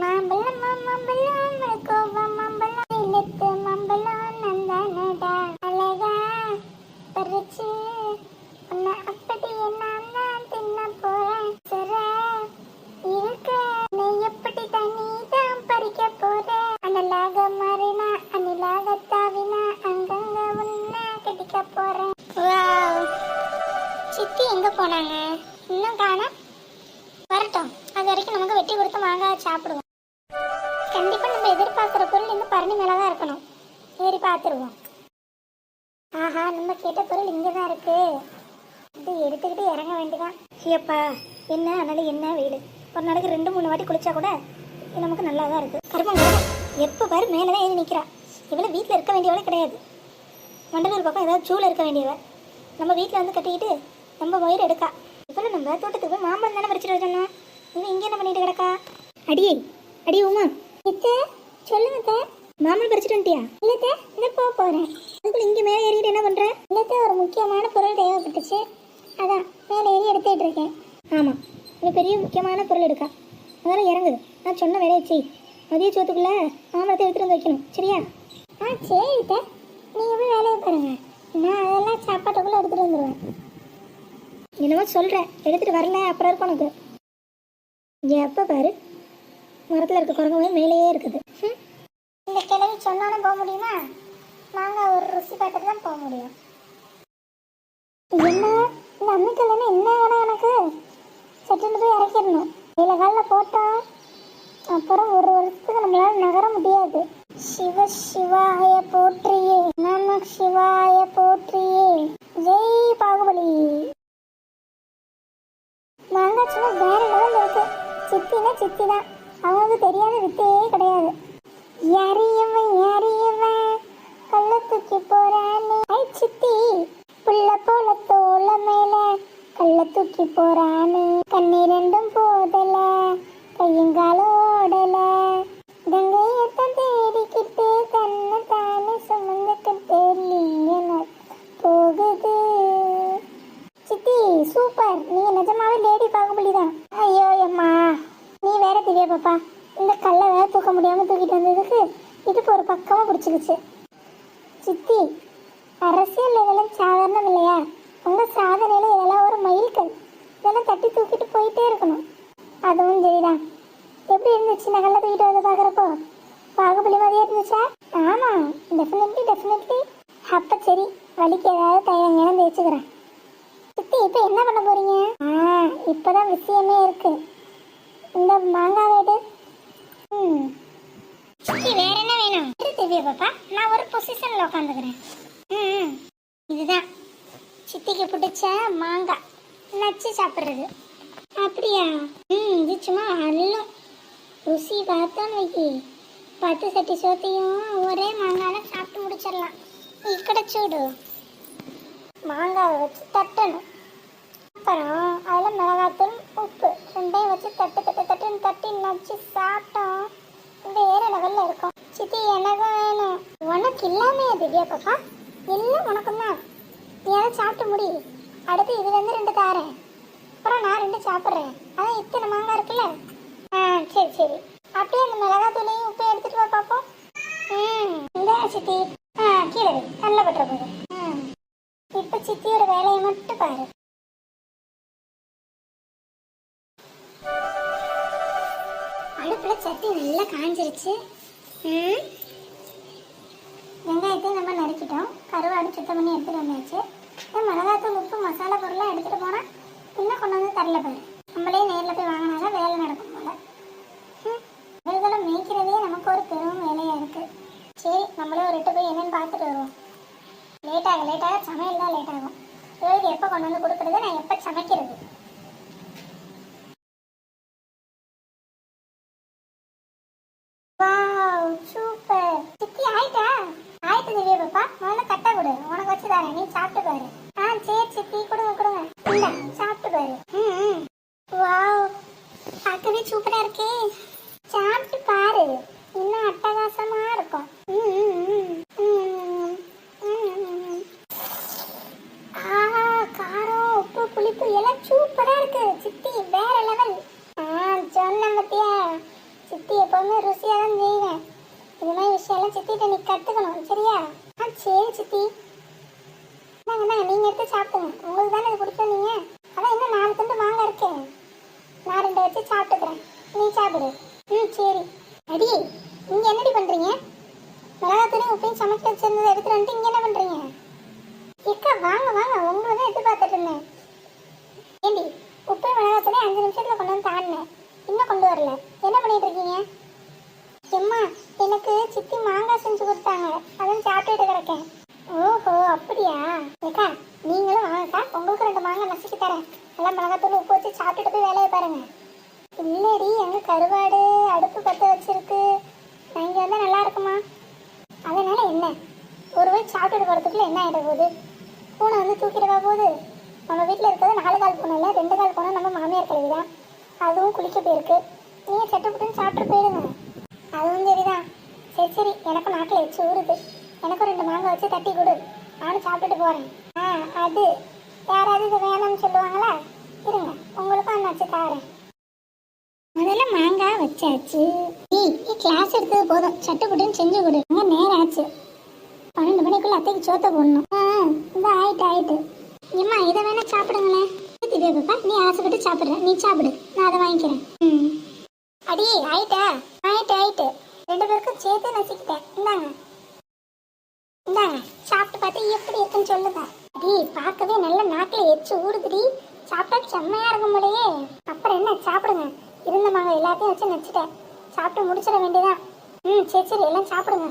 மாம்பழம் மாம்பழம் கோவம் மாம்பழம் இழுத்து மாம்பழம் நந்தானடா அழகா பறிச்சு உன்னை அப்படி நான் தான் தின்ன போறேன் சர இருக்க நீ எப்படி தண்ணி தான் பறிக்க போறேன் அனலாக மாறினா அணிலாக தாவினா அங்கங்க உன்னை கட்டிக்க போறேன் சித்தி எங்க போனாங்க? இன்னும் காணோம். வரட்டும். அது வரைக்கும் நமக்கு வெட்டி கொடுத்து மாங்காய் சாப்பிடுவோம். கண்டிப்பாக நம்ம எதிர்பார்க்குற பொருள் இந்த பரணி மேலே தான் இருக்கணும். ஏறி பார்த்துருவோம். ஆஹா நம்ம கேட்ட பொருள் இங்கே தான் இருக்குது இது எடுத்துக்கிட்டு இறங்க வேண்டியதான் சியப்பா என்ன அதனால என்ன வெயில் ஒரு நாளைக்கு ரெண்டு மூணு வாட்டி குளிச்சா கூட இது நமக்கு நல்லா தான் இருக்குது கருமங்க எப்போ பாரு மேலே தான் ஏறி நிற்கிறா இவளை வீட்டில் இருக்க வேண்டியவளே கிடையாது. மண்டலூர் பக்கம் ஏதாவது ஜூவில் இருக்க வேண்டியவ. நம்ம வீட்டில் வந்து கட்டிக்கிட்டு நம்ம வயிறு எடுக்கா. இப்போ நம்ம தோட்டத்துக்கு போய் மாம்பழம் தானே பறிச்சுட்டு வச்சோம்னா இவன் இங்கே என்ன பண்ணிட்டு கிடக்கா? அடியே அடி உமா. இத்தே சொல்லுங்க. மாம்பழம் பறிச்சுட்டு வந்துட்டியா? இல்லத்த இந்த போக போறேன். அதுக்குள்ள இங்கே மேலே ஏறிட்டு என்ன பண்ற? இல்லத்த ஒரு முக்கியமான பொருள் தேவைப்பட்டுச்சு. அதான் மேலே ஏறி எடுத்துட்டு இருக்கேன். ஆமாம் ஒரு பெரிய முக்கியமான பொருள் எடுக்கா. அதெல்லாம் இறங்குது நான் சொன்ன வேலையை செய். மதிய சோத்துக்குள்ள மாம்பழத்தை எடுத்துட்டு வந்து வைக்கணும். சரியா? ஆ சரி அத்தை. நீங்க போய் வேலையை பாருங்க. நான் அதெல்லாம் சாப்பாட்டுக்குள்ள எடுத்துட்டு வந்துடுவேன் என்னமோ சொல்கிறேன் எடுத்துட்டு வரல அப்புறம் இருக்கும் உனக்கு. எப்போ பாரு மரத்தில் இருக்க குரங்கு மேலேயே இருக்குது. இந்த கிழவி சொன்னாலும் போக முடியுமா? மாங்காய் ஒரு ருசி பார்த்துட்டு தான் போக முடியும். என்ன? இந்த அம்மிக்கல் என்ன? வேணும் எனக்கு? சட்டுன்னு போய் இறக்கிடணும். இதில் காலில் போட்டோம் அப்புறம் ஒரு வருஷத்துக்கு நம்மளால நகர முடியாது. சிவ சிவாய போற்றியே. நம சிவாய போற்றியே. ஜெய் பாகுபலி. மாங்காய் சும்மா வேற லெவலில் இருக்கு. சித்தினா சித்தி தான் தெரியாத வித்தையே கிடையாது. யாரியவன் யாரியவன் கல்ல தூக்கி போறானே. ஐ சித்தி புள்ள போல தோல மேல கல்ல தூக்கி போறானே. கண்ணீரெண்டும் போதல கையங்காலும் ஓடல கங்கையத்தான் தேடிக்கிட்டு தன்னை தானே சுமந்துக்கிட்டு நீங்க போகுது சித்தி சூப்பர் நீங்க நிஜமாவே லேடி பாகுபலி தான் ஐயோ அம்மா நீ வேற திவ்யா பாப்பா இந்த கல்லை வேற தூக்க முடியாம தூக்கிட்டு வந்ததுக்கு இடுப்பு ஒரு பக்கமா சித்தி அரசியல் இதெல்லாம் சாதாரணம் இல்லையா உங்க சாதனையில இதெல்லாம் ஒரு மைல்கல். இதெல்லாம் தட்டி தூக்கிட்டு போயிட்டே இருக்கணும். அதுவும் சரிதான். எப்படி இருந்துச்சு நான் தூக்கிட்டு வந்து பாக்குறப்போ பாகுபலி மாதிரியே இருந்துச்சா? ஆமா டெஃபினெட்லி டெஃபினெட்லி அப்ப சரி வலிக்கு ஏதாவது தயங்கான தேய்ச்சிக்கிறேன். சித்தி இப்போ என்ன பண்ண போறீங்க? ஆ இப்பதான் விஷயமே இருக்கு. இந்த மாங்காய் வேணும் பாப்பா. நான் ஒரு பொசிஷன்ல உட்காந்துக்கிறேன் ம் இதுதான். சித்திக்கு பிடிச்ச மாங்காய் நச்சு சாப்பிட்றது. அப்படியா? ம் இது சும்மா அல்லும் ருசி பார்த்தோன்னு வைக்கி. பத்து சட்டி சோத்தையும் ஒரே மாங்காயில் சாப்பிட்டு முடிச்சிடலாம். இக்கட சூடு. மாங்காவை வச்சு தட்டணும். அப்புறம் அதில் மிளகாத்தூள் உப்பு. ரெண்டையும் வச்சு தட்டு தட்டு தட்டுன்னு தட்டி நச்சு சாப்பிட்டோம். வேறு லெவலில் இருக்கும். சித்தி எனக்கும் வேணும் உனக்கு இல்லாமே திவ்யா பாப்பா? எல்லாம் உனக்கும் தான் நீ அதை சாப்பிட்டு முடி. அடுத்து இதுலேருந்து ரெண்டு தாரேன். அப்புறம் நான் ரெண்டு சாப்பிட்றேன். அதான் இத்தனை மாங்காய் இருக்குல்ல? ஆ சரி சரி. அப்படியே அந்த மிளகாத்தூளையும் உப்பையும் எடுத்துட்டு வா பார்ப்போம் ம் இந்த சித்தி. ஆ கீழே வை கண்ணில் பட்டுற போது. ம். இப்போ சித்தியோட வேலையை மட்டும் பாரு. அடுப்பில் சட்டி நல்லா காஞ்சிருச்சு. வெங்காயத்தையும் நம்ம நறுக்கிட்டோம். கருவாடு சுத்தம் பண்ணி எடுத்துகிட்டு வந்தாச்சு. மிளகாத்தூள் உப்பு மசாலா பொருள்லாம் எடுத்துகிட்டு போனால் இன்னும் கொண்டு வந்து தரல பாரு. நம்மளே நேரில் போய் வாங்கினாலும் வேலை நடக்கும் போல. ம். இவர்களை மேய்க்கிறதே நமக்கு ஒரு பெரும் வேலையாக இருக்குது சரி நம்மளே ஒரு எட்டு போய் என்னென்னு பார்த்துட்டு வருவோம். லேட்டாக லேட்டாக சமையல் தான் லேட் ஆகும். இவருக்கு எப்போ கொண்டு வந்து கொடுக்குறது நான் எப்போ சமைக்கிறது? Bye. சூப்பர். சித்தி ஆயிட்டா? ஆயிட்டு திவ்யா பாப்பா முதல்ல கட்டை கொடு. உனக்கு வச்சு தரேன். நீ சாப்பிட்டு பாரு. ஆ சரி சித்தி கொடுங்க கொடுங்க. இல்ல சாப்பிட்டு பாரு. ம் வாவ். பார்க்கவே சூப்பரா இருக்கே. சாப்பிட்டு பாரு. இன்னும் அட்டகாசமா இருக்கும். ம். ம், ம், ம். ஆஹா காரம் உப்பு புளிப்பு எல்லாம் சூப்பரா இருக்கு சித்தி வேற லெவல் ஆ சொன்ன பத்தியா சித்தி சித்திட்ட நீ கத்துக்கணும் சரியா ஆ சரி சித்தி நாங்க தான் நீங்க எடுத்து சாப்பிடுங்க உங்களுக்கு தானே இது பிடிக்கும் நீங்க அதான் இன்னும் நாலு துண்டு மாங்காய் இருக்கேன் நான் ரெண்டு வச்சு சாப்பிட்டுக்கிறேன் நீ சாப்பிடு ம் சரி அடி இங்க என்னடி பண்றீங்க மிளகாத்தூளையும் உப்பையும் சமைக்க வச்சிருந்ததை எடுத்துட்டு வந்துட்டு இங்க என்ன பண்றீங்க எக்கா வாங்க வாங்க உங்களை தான் எதிர்பார்த்துட்டு இருந்தேன் ஏண்டி உப்பு மிளகாத்தூளையும் அஞ்சு நிமிஷத்துல கொண்டு வந்து தாண்டினேன் இன்னும் கொண்டு வரல என்ன பண்ணிட்டு இருக்கீங்க எம்மா எனக்கு சித்தி மாங்காய் செஞ்சு கொடுத்தாங்க அதான் சாப்பிட்டுட்டு கிடக்கேன் ஓஹோ அப்படியா நீங்களும் வாங்கக்கா. உங்களுக்கு ரெண்டு மாங்காய் நசுக்கி தரேன். எல்லாம் மிளகாத்தூள் உப்பு வச்சு சாப்பிட்டுட்டு போய் வேலையை பாருங்க. இல்லடி எங்க கருவாடு அடுப்பு பற்ற வச்சிருக்கு. நான் இங்க வந்தா நல்லா இருக்குமா? அதனால என்ன? ஒரு வயசு சாப்பிட்டுட்டு போறதுக்குள்ள என்ன ஆயிட போகுது? பூனை வந்து தூக்கிடவா போகுது. நம்ம வீட்டில் இருக்கிறது நாலு கால் பூனை இல்லை ரெண்டு கால் பூனை நம்ம மாமியார் கழுவி தான் அதுவும் குளிக்க போயிருக்கு. நீங்கள் சட்டுப்புட்டுன்னு சாப்பிட்டு போயிடுங்க. அதுவும் சரிதான். சரி சரி. எனக்கும் நாட்டில் வச்சு ஊறுது. எனக்கும் ரெண்டு மாங்காய் வச்சு தட்டி கொடு. நானும் சாப்பிட்டுட்டு போகிறேன் ஆ அது யாராவது இது வேணும்னு சொல்லுவாங்களா? இருங்க உங்களுக்கும் அண்ணாச்சு தாரேன். முதல்ல மாங்காய் வச்சாச்சு. நீ நீ கிளாஸ் எடுத்தது போதும். சட்டு புட்டுன்னு செஞ்சு கொடு. அங்கே நேரம் ஆச்சு. பன்னெண்டு மணிக்குள்ள அத்தைக்கு சோத்த போடணும். ஆ இந்த ஆயிட்டு ஆயிட்டு. ஏம்மா இதை வேணா சாப்பிடுங்களேன். திவ்யா பாப்பா நீ ஆசைப்பட்டு சாப்பிடுற. நீ சாப்பிடு. நான் அதை வாங்கிக்கிறேன். ம். அடி ஆயிட்டா? ஆயிட்டு ஆயிட்டு. ரெண்டு பேருக்கும் சேர்த்து நசிக்கிட்டேன். இந்தாங்க. இந்தாங்க சாப்பிட்டு பார்த்து எப்படி இருக்குன்னு சொல்லுங்க. அடி பார்க்கவே நல்ல நாக்கில் எச்சு ஊடுதுடி சாப்பிட்டா செம்மையா இருக்கும் போலயே. அப்புறம் என்ன சாப்பிடுங்க. இருந்த மாங்க எல்லாத்தையும் வச்சு நச்சுட்டேன். சாப்பிட்டு முடிச்சிட வேண்டியதான் ம் சரி சரி எல்லாம் சாப்பிடுங்க.